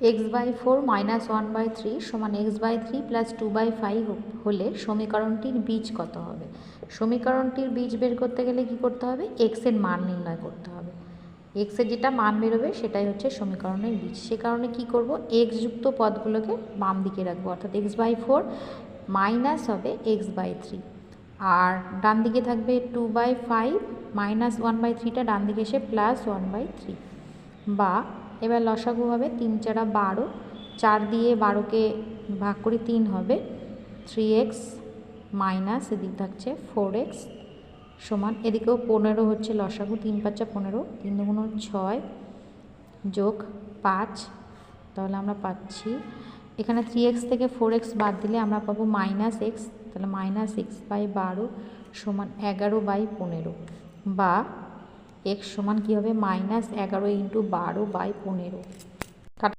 X by four minus one by three সমান x by three plus two by five হলে সমীকরণটির বীজ কত হবে? সমীকরণটির বীজ বের করতে গেলে কি করতে হবে? এক্সের মান নির্ণয় করতে হবে। এক্সের যেটা মান বেরোবে সেটাই হচ্ছে সমীকরণের বীজ। সে কারণে কি করব? এক্স যুক্ত পদগুলোকে বাম দিকে রাখব। অর্থাৎ এক্স বাই ফোর মাইনাস হবে এক্স বাই থ্রি। আর ডান দিকে থাকবে two by five minus one by থ্রিটা ডান দিকে এসে প্লাস ওয়ান বাই থ্রি। বা এবার লসাগু হবে তিন চারা বারো। চার দিয়ে বারোকে ভাগ করে তিন হবে। থ্রি এক্স মাইনাস এদিক থাকছে ফোর এক্স সমান, এদিকেও পনেরো হচ্ছে লসাগু, তিন পাঁচা পনেরো, তিন দুগুণ ছয় যোগ পাঁচ, তাহলে আমরা পাচ্ছি। এখানে থ্রি এক্স থেকে ফোর এক্স বাদ দিলে আমরা পাবো মাইনাস এক্স তাহলে মাইনাস এক্স বাই বারো সমান এগারো বাই পনেরো বা এক্স সমান কী হবে? মাইনাস এগারো ইন্টু বারো বাই পনেরো।